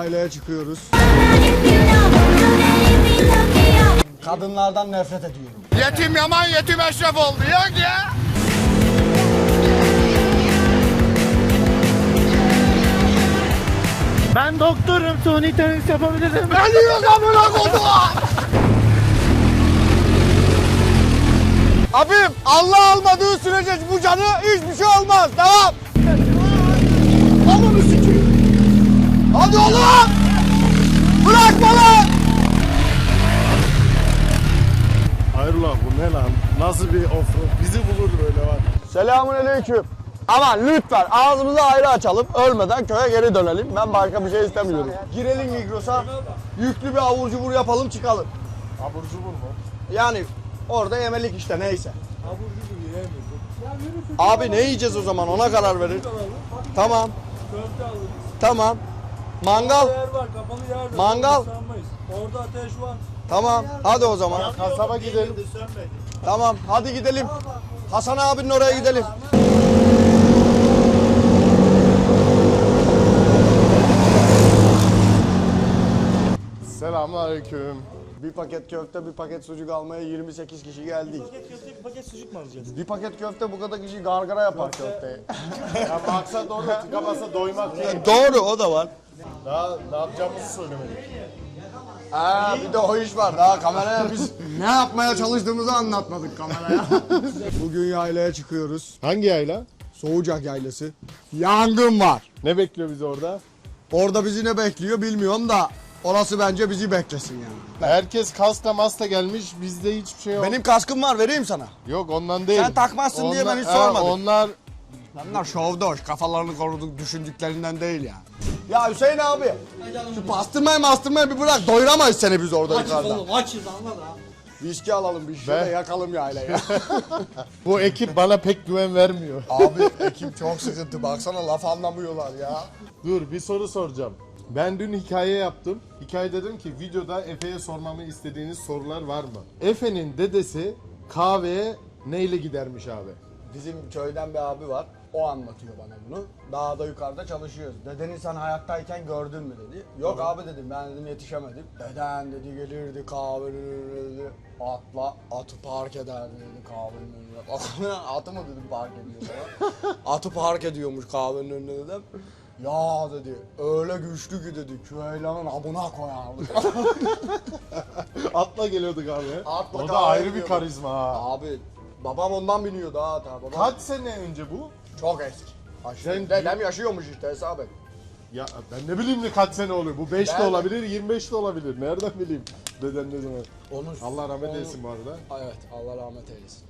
yaylaya çıkıyoruz. Kadınlardan nefret ediyorum. Yetim yaman yetim eşref oldu yok ya. Ben doktorum, suni tenis yapabilirim. Ben yiyoruz amına kodu. Abim Allah almadığı sürece bu canı hiçbir şey olmaz. Devam. Oğlum sikeyim. Hadi oğlum. Bırakma lan. Hayrola bu ne lan? Nasıl bir offroad? Bizi bulur böyle var. Selamun aleyküm. Ama lütfen ağzımızı ayrı açalım. Ölmeden köye geri dönelim. Ben başka bir şey istemiyorum. Girelim Migros'a. Yüklü bir avur cubur yapalım çıkalım. Abur cubur mu? Yani orada yemelik işte neyse. Abi ne yiyeceğiz o zaman ona karar verin. Tamam. Tamam. Mangal. yer var, kapalı yer var. Mangal. Orada ateş var. Tamam. Hadi o zaman. Kasaba gidelim. Tamam. Hadi gidelim. Hasan abinin oraya gidelim. Selamünaleyküm. Bir paket köfte, bir paket sucuk almaya 28 kişi geldik. Bir paket sucuk mu alacağız? Bir paket köfte bu kadar kişi gargara yapar köfteyi. Ya maksat orada tıkamasa doymak değil. Doğru o da var. Daha ne yapacağımızı söylemedik. Aa, bir de o iş var. Daha kameraya biz ne yapmaya çalıştığımızı anlatmadık kameraya. Bugün yaylaya çıkıyoruz. Hangi yayla? Soğucak yaylası. Yangın var. Ne bekliyor bizi orada? Orada bizi ne bekliyor bilmiyorum da orası bence bizi beklesin yani. Herkes kaska masta gelmiş. Bizde hiçbir şey yok. Benim kaskım var vereyim sana. Yok ondan değil. Sen takmazsın diye ben hiç sormadım. Onlar Bunlar şovdoş kafalarını koruduk düşündüklerinden değil yani. Ya Hüseyin abi şu pastırmayı mastırmayı bir bırak doyuramayız seni biz orada yukarıda. açız anla da. Viski alalım bir şişe de yakalım yaylayı. bu ekip bana pek güven vermiyor. abi ekip çok sıkıntı baksana laf anlamıyorlar ya. Dur bir soru soracağım. Ben dün hikaye yaptım. Hikaye dedim ki videoda Efe'ye sormamı istediğiniz sorular var mı? Efe'nin dedesi kahveye neyle gidermiş abi? Bizim köyden bir abi var. O anlatıyor bana bunu. Dağda yukarıda çalışıyoruz. Dedeni sen hayattayken gördün mü dedi. Yok abi dedim ben dedim yetişemedim. Deden dedi gelirdi kahvenin önüne dedi. Atla atı park ederdi dedi kahvenin önüne. Atı mı dedim park ediyor falan. atı park ediyormuş kahvenin önüne dedim. Ya dedi öyle güçlü ki dedi küveylanın abuna koyardı. Atla geliyordu kahveye. Atla o da ayrı bir karizma ha. abi babam ondan biniyordu ha ta babam. Kaç sene önce bu? Çok eski. Sen- Dedem yaşıyormuş işte hesap et. Ya ben ne bileyim ne kaç sene oluyor. Bu 5 de Ben- olabilir, 25 de olabilir. Nereden bileyim? Deden ne zaman? Onu, Allah rahmet onu- eylesin bu arada. Evet Allah rahmet eylesin.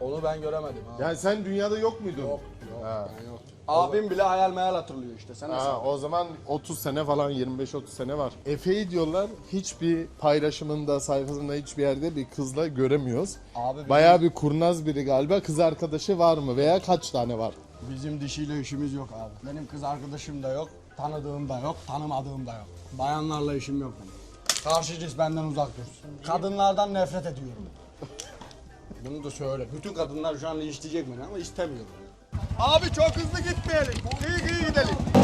Onu ben göremedim ha. Yani sen dünyada yok muydun? Yok yok Ha. ben yoktum. Abim bile hayal meyal hatırlıyor işte sen Ha, nasıl? o zaman 30 sene falan 25-30 sene var. Efe'yi diyorlar hiçbir paylaşımında sayfasında hiçbir yerde bir kızla göremiyoruz. Abi bizim, Bayağı bir kurnaz biri galiba. Kız arkadaşı var mı veya kaç tane var? bizim dişiyle işimiz yok abi. Benim kız arkadaşım da yok, tanıdığım da yok, tanımadığım da yok. Bayanlarla işim yok benim. Karşı cins benden uzak dursun. Kadınlardan nefret ediyorum. Bunu da söyle. Bütün kadınlar şu an linçleyecek beni ama istemiyorum. Abi çok hızlı gitmeyelim. İyi iyi gidelim.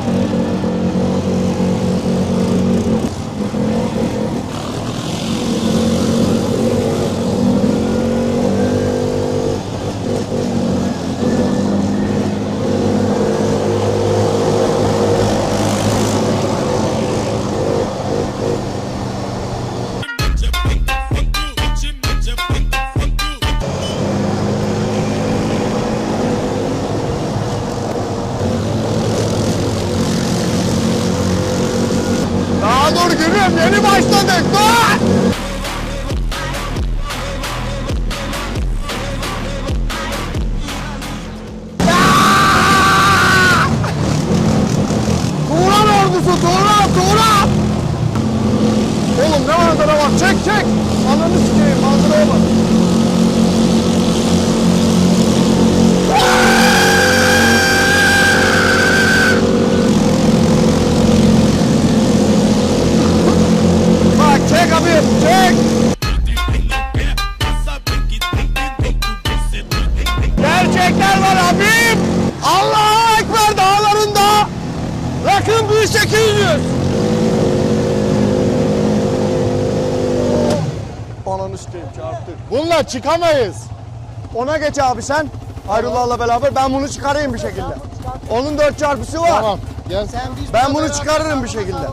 Yeni başladık dur. Görüşürüz. Ananı sikeyim çarptı. Bununla çıkamayız. Ona geç abi sen. Hayrullah'la beraber ben bunu çıkarayım bir şekilde. Onun dört çarpısı var. Tamam. Gel. Sen Ben bunu çıkarırım bir şekilde. salona.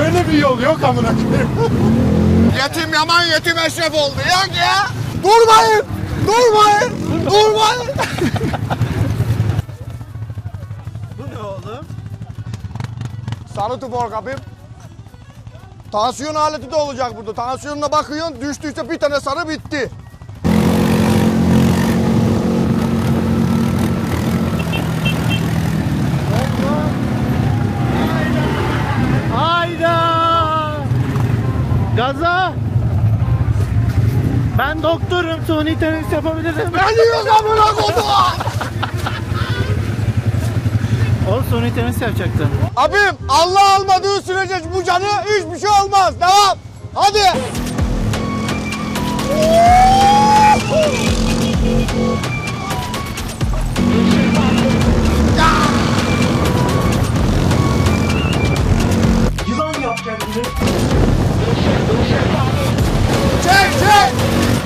Öyle bir yol yok amına koyayım. Yetim yaman yetim eşref oldu. Yok ya. Durmayın! Durmayın! Durmayın! Bu ne oğlum? Sarı tupor kapım. Tansiyon aleti de olacak burada. Tansiyonuna bakıyorsun düştüyse bir tane sarı bitti. Gaza! Ben doktorum, suni tenis yapabilirim. Ne diyorsun amına kodu? O suni tenis yapacaktım. Abim Allah almadığı sürece bu canı hiçbir şey olmaz. Devam. Hadi. Çek çek.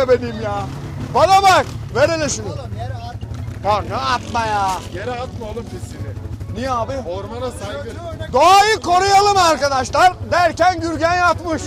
Ne benim ya? Bana bak. Ver hele şunu. Ya ne atma ya. Yere atma oğlum pisini. Niye abi? Ormana saygı. Doğayı koruyalım arkadaşlar derken Gürgen yatmış.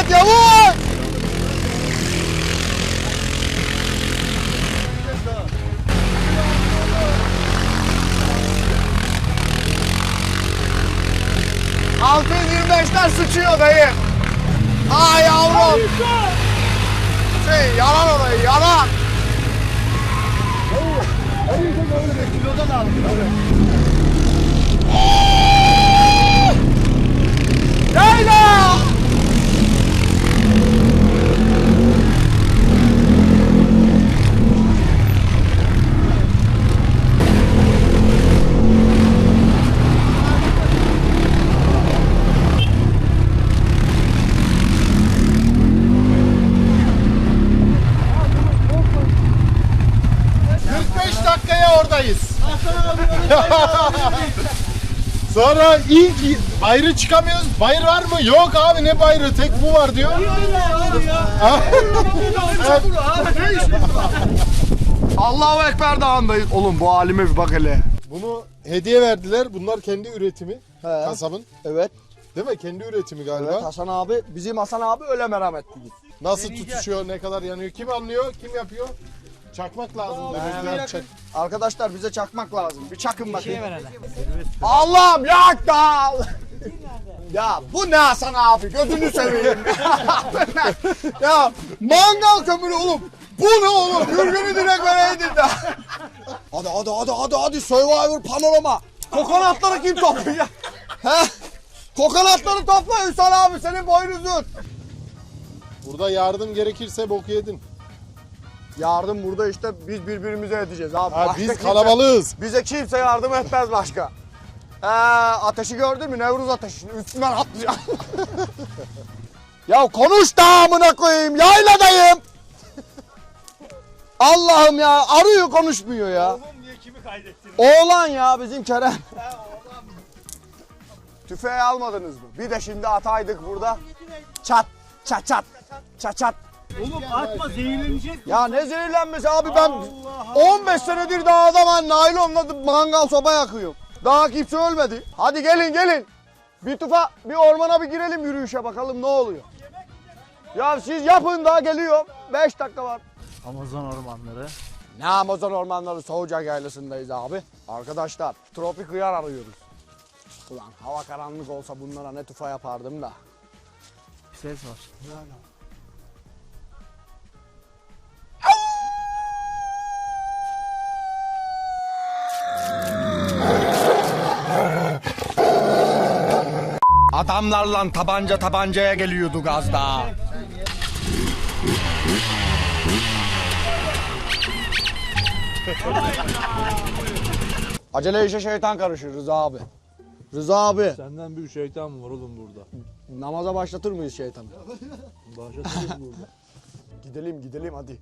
Et yavaş! Altı 25'ler sıçıyor dayı. Aa yavrum. Şey yalan orayı yalan. Leyla! Sonra ilk bayrı çıkamıyoruz. Bayır var mı? Yok abi ne bayrı? Tek bu var diyor. Allahu Ekber dağındayız. Oğlum bu halime bir bak hele. Bunu hediye verdiler. Bunlar kendi üretimi. He. Kasabın. Evet. Değil mi? Kendi üretimi galiba. Evet Hasan abi, bizim Hasan abi öyle merhametli. Nasıl tutuşuyor, ne kadar yanıyor? Kim anlıyor, kim yapıyor? Çakmak lazım. Demek çak. Arkadaşlar bize çakmak lazım. Bir çakın bakayım. Allah'ım yak da. ya bu ne Hasan abi gözünü seveyim. ya mangal kömürü oğlum. Bu ne oğlum? Gürgünü direkt vereydin de. hadi hadi hadi hadi hadi Survivor panorama. Kokonatları kim toplayacak? He? Kokonatları topla Hüsam abi senin boynuzun. Burada yardım gerekirse bok yedin. Yardım burada işte biz birbirimize edeceğiz abi. Ha, Başka biz kimse- kalabalığız. Bize kimse yardım etmez başka. Ee, ateşi gördün mü? Nevruz ateşi. Şimdi Üstünden atlayacağım. ya konuş da amına koyayım. Yayladayım. Allah'ım ya. Arıyor konuşmuyor ya. Oğlum diye kimi kaydettin? Oğlan ya bizim Kerem. Tüfeği almadınız mı? Bir de şimdi ataydık burada. Çat çat çat çat çat. Oğlum atma zehirleneceğiz. Ya ne zehirlenmesi abi ben 15 senedir dağda ben naylonla mangal soba yakıyorum. Daha kimse ölmedi. Hadi gelin gelin. Bir tufa bir ormana bir girelim yürüyüşe bakalım ne oluyor. Ya siz yapın daha geliyorum. 5 dakika var. Amazon ormanları. Ne Amazon ormanları Soğucak yaylasındayız abi. Arkadaşlar tropik hıyar arıyoruz. Ulan hava karanlık olsa bunlara ne tufa yapardım da. Bir ses var. Adamlarla tabanca tabancaya geliyordu gazda. Acele işe şeytan karışır Rıza abi. Rıza abi. Senden büyük şeytan mı var oğlum burada? Namaza başlatır mıyız şeytanı? Başlatayım burada. Gidelim gidelim hadi.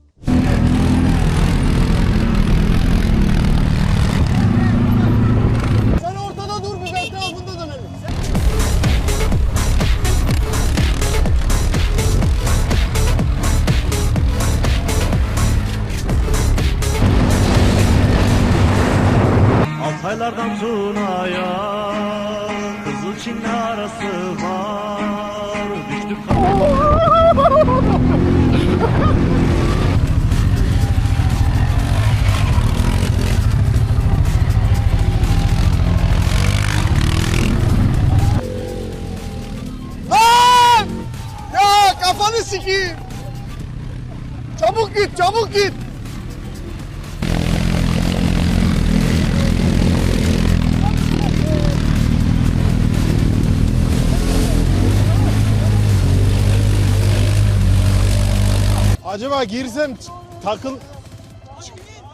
Acaba girsem ç- takıl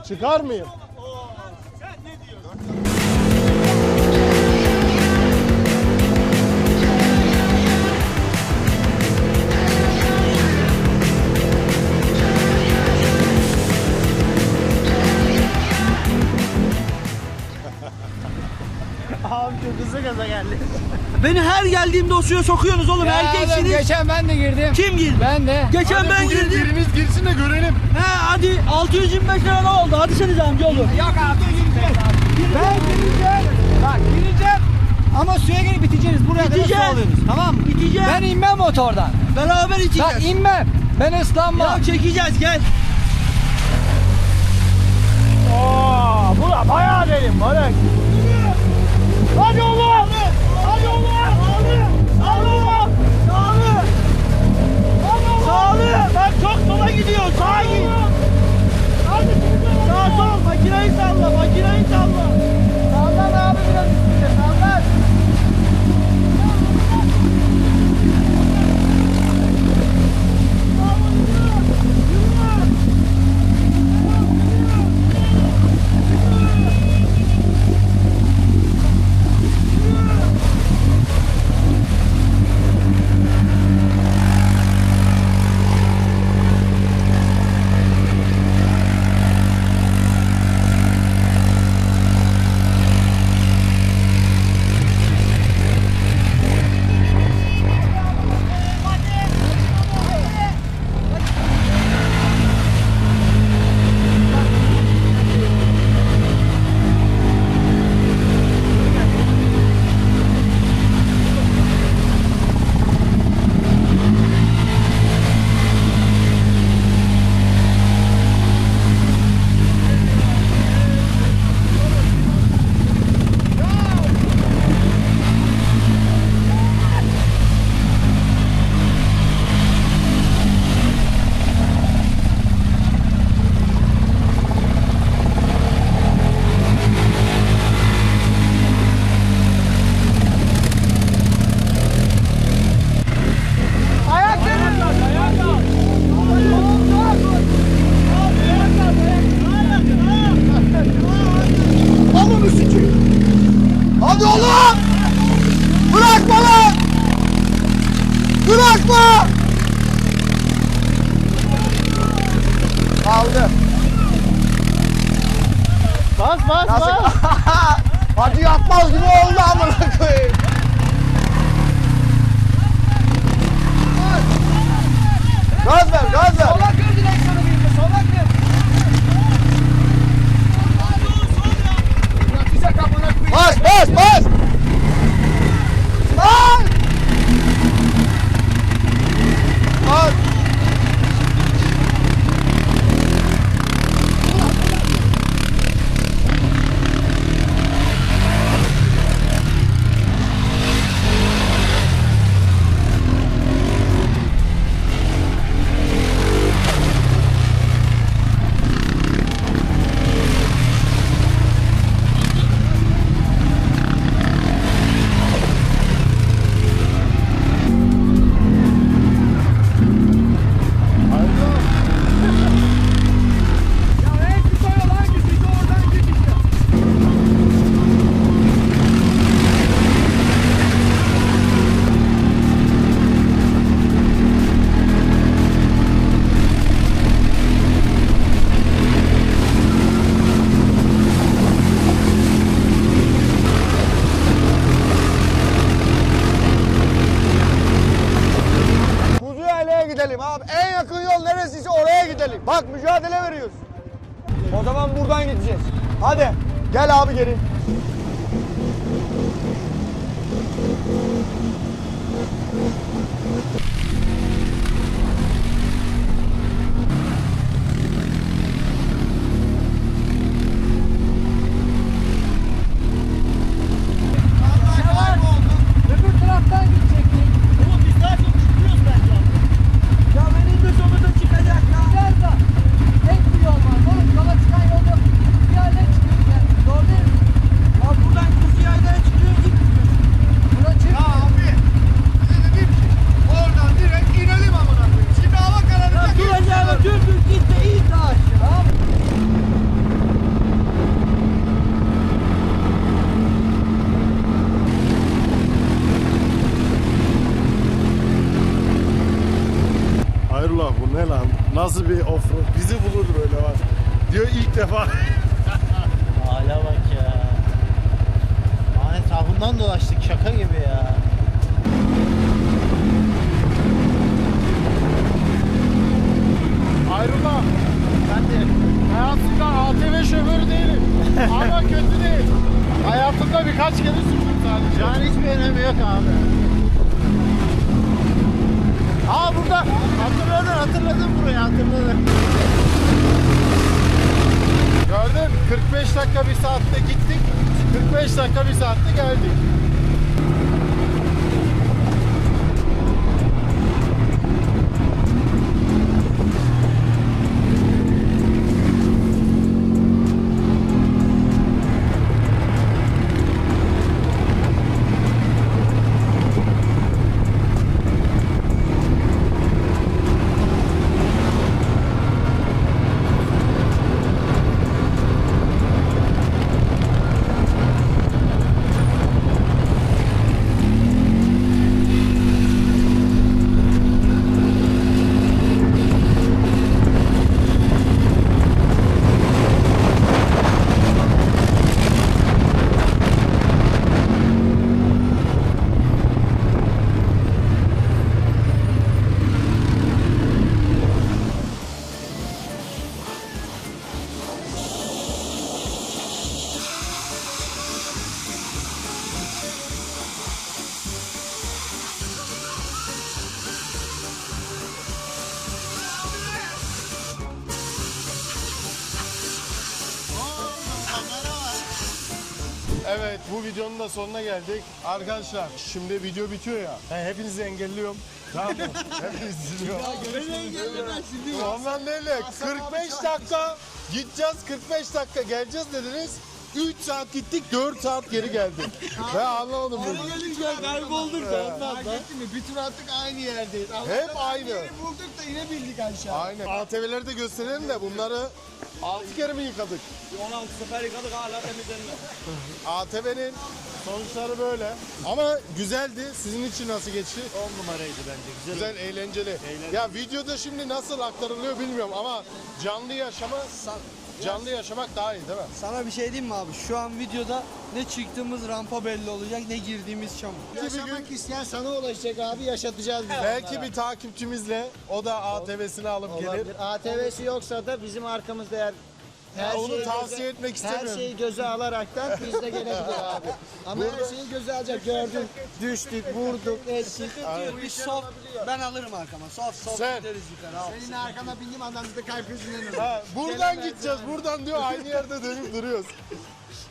çıkar mıyım? Beni her geldiğimde o suya sokuyorsunuz oğlum erkeksiniz. Geçen ben de girdim. Kim girdi? Ben de. Geçen ben Bugün girdim. biriniz girsin de görelim. He hadi 625 lira ne oldu? Hadi seniz amca olur. Yok abi gireceğiz. Ben gireceğim. Bak gireceğim. Ama suya gelip biteceğiz. Buraya kadar su Biteceğiz. Tamam mı? Gideceğiz. Ben inmem motordan. Beraber içeceğiz. Ben inmem. Ben ıslanmam. Ya çekeceğiz gel. Bu da bayağı derin Barış. Hadi oğlum. Hadi Makineyi salla. Makineyi salla. Sallan abi biraz üstünde. Bas bas. Hadi yapmaz gibi oldu amına koyayım. Gaz ver, gaz ver. Sola kır direksiyonu bir de sola kır. Bas, bas, bas. Bas. Neresiyse oraya gidelim. Bak mücadele veriyoruz. O zaman buradan gideceğiz. Hadi gel abi geri. Öbür taraftan gidecektik. Oğlum biz daha çok çıkıyoruz bence abi. Ya eninde sonunda çıkacak ya. Güzel de. Tek bir yol var. Oğlum yola çıkan yol yok. Bir yerden çıkıyoruz yani. Doğru değil mi? Ya buradan kuzu yaylaya çıkıyoruz gitmiyoruz. Buna çık. Ya abi. Size dedim ki oradan direkt inelim amına koyayım. Şimdi hava Ya kararacak. duracağına dürbün git de in de aşağı. Hayrola bu ne lan? Nasıl bir offroad? Bizi bulur böyle var. Diyor ilk defa. Hala bak ya. Aa, etrafından dolaştık şaka gibi ya. Hayrola Ben de hayatımda ATV şoförü değilim. Ama kötü değil. Hayatımda birkaç kere sürdüm sadece. yani hiçbir önemi yok abi. Aa burada hatırladın hatırladın burayı hatırladın. Gördün 45 dakika bir saatte gittik. 45 dakika bir saatte geldik. Evet bu videonun da sonuna geldik. Arkadaşlar şimdi video bitiyor ya. Ben hepinizi engelliyorum. Tamam mı? Hepinizi siliyorum. Ondan değil de 45 dakika gideceğiz 45 dakika geleceğiz dediniz. 3 saat gittik 4 saat geri geldik. ben anlamadım bunu. Kaybolduk da Bütün attık aynı yerdeyiz. Hep aynı. Bulduk da inebildik aşağı. Aynen. ATV'leri de gösterelim de bunları 6 kere mi yıkadık? 16 sefer yıkadık hala temizlenmedi. ATV'nin Sonuçları böyle. Ama güzeldi. Sizin için nasıl geçti? 10 numaraydı bence. Güzel. Güzel, eğlenceli. Ya videoda şimdi nasıl aktarılıyor bilmiyorum ama canlı yaşama canlı yaşamak daha iyi değil mi? Sana bir şey diyeyim mi abi? Şu an videoda ne çıktığımız rampa belli olacak ne girdiğimiz çamur. Yaşamak isteyen sana ulaşacak abi yaşatacağız biz. Belki bir takipçimizle o da ATV'sini alıp gelir. ATV'si yoksa da bizim arkamızda eğer her onu şeyi tavsiye göze- etmek Her istemiyorum. şeyi göze alaraktan biz de gelebilir abi. Ama her şeyi göze alacak. Gördün, düştük, vurduk, ettik. Bir soft ben alırım arkama. Soft soft Sen. gideriz yukarı. Al. Senin arkana bindiğim anda biz de kalp. Ha, buradan gideceğiz. Buradan diyor aynı yerde dönüp duruyoruz.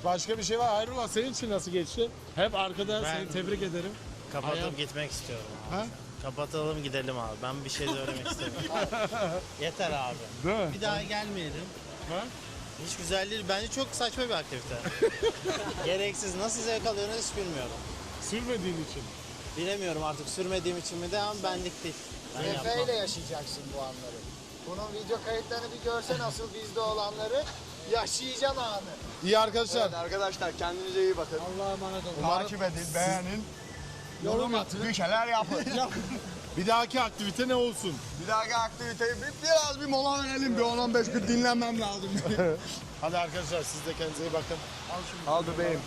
Başka bir şey var. Hayrullah senin için nasıl geçti? Hep arkada seni tebrik ederim. Kapatıp gitmek istiyorum. Ha? Kapatalım gidelim abi. Ben bir şey söylemek istemiyorum. Yeter abi. Değil mi? Bir daha gelmeyelim. Ha? Hiç güzel değil. Bence çok saçma bir aktivite. Gereksiz. Nasıl zevk alıyorsunuz hiç bilmiyorum. Sürmediğin için. Bilemiyorum artık sürmediğim için mi de ama benlik değil. Ben Efe yapmam. ile yaşayacaksın bu anları. Bunun video kayıtlarını bir görsen asıl bizde olanları yaşayacaksın anı. İyi arkadaşlar. Evet arkadaşlar kendinize iyi bakın. Allah'a emanet olun. Takip edin, beğenin. Yorum atın. Bir şeyler yapın. Bir dahaki aktivite ne olsun? bir dahaki aktiviteyi bir, biraz bir mola verelim. Bir 10-15 gün dinlenmem lazım. Hadi arkadaşlar siz de kendinize iyi bakın. Al bebeğim.